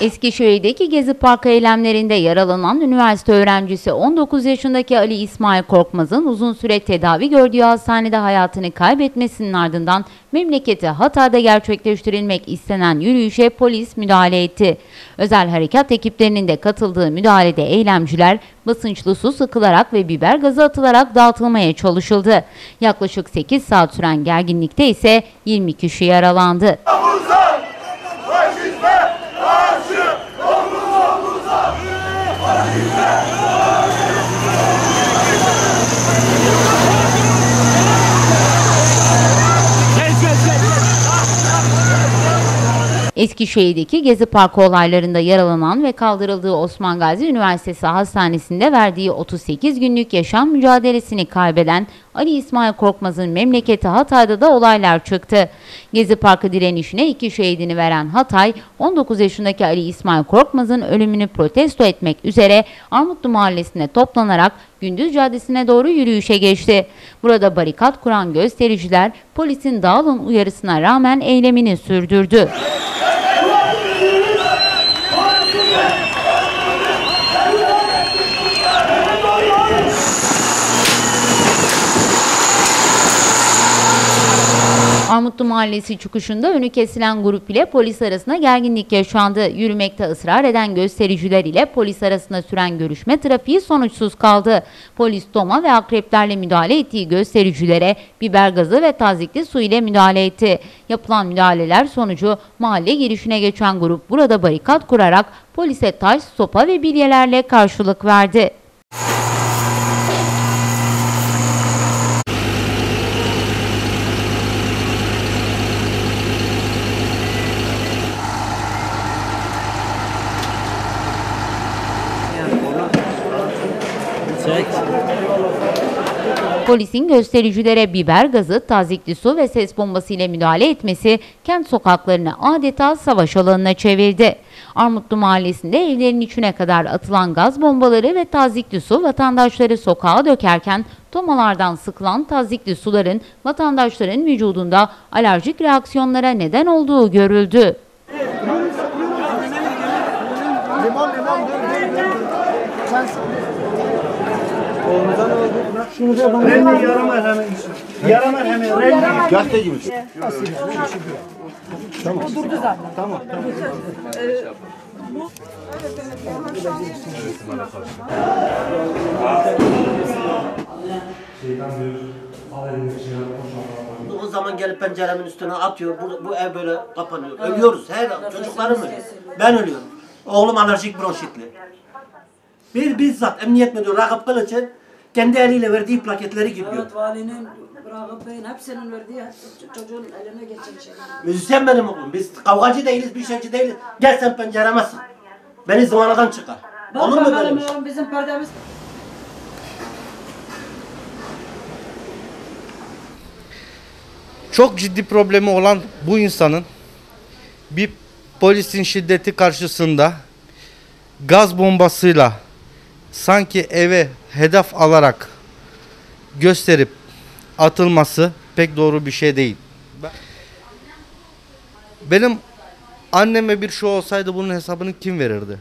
Eskişehir'deki Gezi Parkı eylemlerinde yaralanan üniversite öğrencisi 19 yaşındaki Ali İsmail Korkmaz'ın uzun süre tedavi gördüğü hastanede hayatını kaybetmesinin ardından memleketi Hatay'da gerçekleştirilmek istenen yürüyüşe polis müdahale etti. Özel harekat ekiplerinin de katıldığı müdahalede eylemciler basınçlı su sıkılarak ve biber gazı atılarak dağıtılmaya çalışıldı. Yaklaşık 8 saat süren gerginlikte ise 20 kişi yaralandı. Eskişehir'deki Gezi Parkı olaylarında yaralanan ve kaldırıldığı Osman Gazi Üniversitesi Hastanesi'nde verdiği 38 günlük yaşam mücadelesini kaybeden Ali İsmail Korkmaz'ın memleketi Hatay'da da olaylar çıktı. Gezi Parkı direnişine iki şehidini veren Hatay, 19 yaşındaki Ali İsmail Korkmaz'ın ölümünü protesto etmek üzere Armutlu Mahallesi'ne toplanarak Gündüz Caddesi'ne doğru yürüyüşe geçti. Burada barikat kuran göstericiler polisin dağılın uyarısına rağmen eylemini sürdürdü. 네. Armutlu Mahallesi çıkışında önü kesilen grup ile polis arasında gerginlik yaşandı. Yürümekte ısrar eden göstericiler ile polis arasında süren görüşme trafiği sonuçsuz kaldı. Polis doma ve akreplerle müdahale ettiği göstericilere biber gazı ve tazikli su ile müdahale etti. Yapılan müdahaleler sonucu mahalle girişine geçen grup burada barikat kurarak polise taş, sopa ve bilyelerle karşılık verdi. Polisin göstericilere biber gazı, tazikli su ve ses bombası ile müdahale etmesi kent sokaklarını adeta savaş alanına çevirdi. Armutlu Mahallesi'nde evlerin içine kadar atılan gaz bombaları ve tazikli su vatandaşları sokağa dökerken tomalardan sıkılan tazikli suların vatandaşların vücudunda alerjik reaksiyonlara neden olduğu görüldü. Limon limon dur dur dur. Sen Rengi yaramaz hemen. Yaramaz hemen. Rengi. gazeteci misin? O zaman gelip penceremin üstüne atıyor. Bu, bu ev böyle kapanıyor. Ölüyoruz. Her çocuklarım ölüyor. Ben ölüyorum. Oğlum alerjik bronşitli. Bir bizzat emniyet müdürü Ragıp Kılıç'ın kendi eliyle verdiği plaketleri gidiyor. Evet valinin, Ragıp Bey'in hepsinin verdiği çocuğun eline geçen şey. Müzisyen benim oğlum. Biz kavgacı değiliz, bir şeyci değiliz. Gel sen pencereme sık. Beni zıvanadan çıkar. Bak Olur mu böyle oğlum bizim perdemiz çok ciddi problemi olan bu insanın bir polisin şiddeti karşısında gaz bombasıyla sanki eve hedef alarak gösterip atılması pek doğru bir şey değil. Ben- Benim anneme bir şey olsaydı bunun hesabını kim verirdi?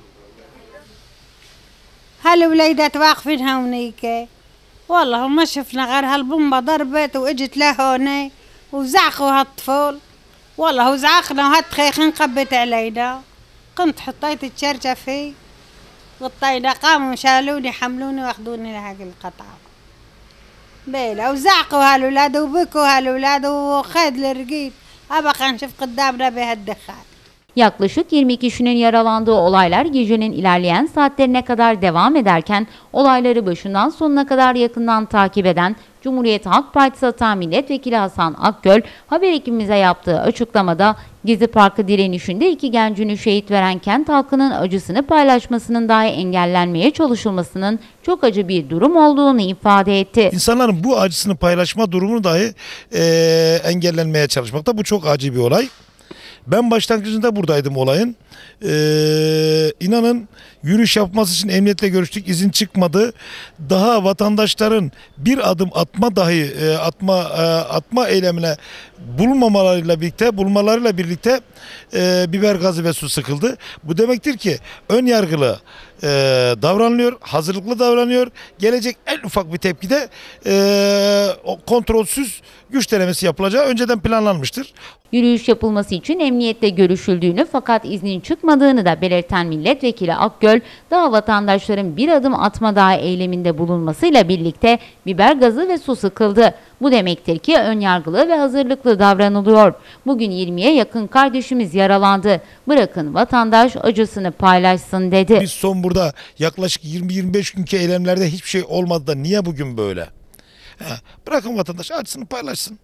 هالوليدات واقفين هونيك والله ما شفنا غير هالبومبا ضربت واجت لهوني وزعقوا هالطفل والله وزعقنا وهالتخيخ انقبت علينا قمت حطيت الشرجة فيه غطينا قاموا شالوني حملوني وأخذوني لهاك القطعة. بيلا وزعقوا هالولاد وبكوا هالولاد وخد الرقيب أبقى نشوف قدامنا بهالدخان Yaklaşık 20 kişinin yaralandığı olaylar gecenin ilerleyen saatlerine kadar devam ederken olayları başından sonuna kadar yakından takip eden Cumhuriyet Halk Partisi Hata Milletvekili Hasan Akgöl haber ekibimize yaptığı açıklamada Gezi Parkı direnişinde iki gencini şehit veren kent halkının acısını paylaşmasının dahi engellenmeye çalışılmasının çok acı bir durum olduğunu ifade etti. İnsanların bu acısını paylaşma durumunu dahi eee, engellenmeye çalışmakta. Bu çok acı bir olay. Ben başlangıcında buradaydım olayın. Eee inanın Yürüyüş yapması için emniyetle görüştük. izin çıkmadı. Daha vatandaşların bir adım atma dahi e, atma e, atma eylemine bulunmamalarıyla birlikte bulmalarıyla birlikte e, biber gazı ve su sıkıldı. Bu demektir ki ön yargılı e, davranılıyor, hazırlıklı davranıyor. Gelecek en ufak bir tepkide e, kontrolsüz güç denemesi yapılacağı önceden planlanmıştır. Yürüyüş yapılması için emniyetle görüşüldüğünü fakat iznin çıkmadığını da belirten milletvekili Akgöl, daha vatandaşların bir adım atma daha eyleminde bulunmasıyla birlikte biber gazı ve su sıkıldı. Bu demektir ki önyargılı ve hazırlıklı davranılıyor. Bugün 20'ye yakın kardeşimiz yaralandı. Bırakın vatandaş acısını paylaşsın dedi. Biz son burada yaklaşık 20-25 günkü eylemlerde hiçbir şey olmadı da niye bugün böyle? Bırakın vatandaş acısını paylaşsın.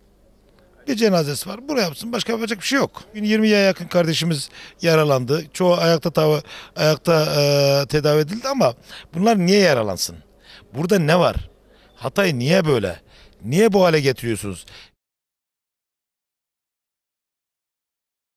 Bir cenazesi var. Buraya yapsın. Başka yapacak bir şey yok. 20'ye yakın kardeşimiz yaralandı. Çoğu ayakta tava, ayakta e, tedavi edildi ama bunlar niye yaralansın? Burada ne var? Hatay niye böyle? Niye bu hale getiriyorsunuz?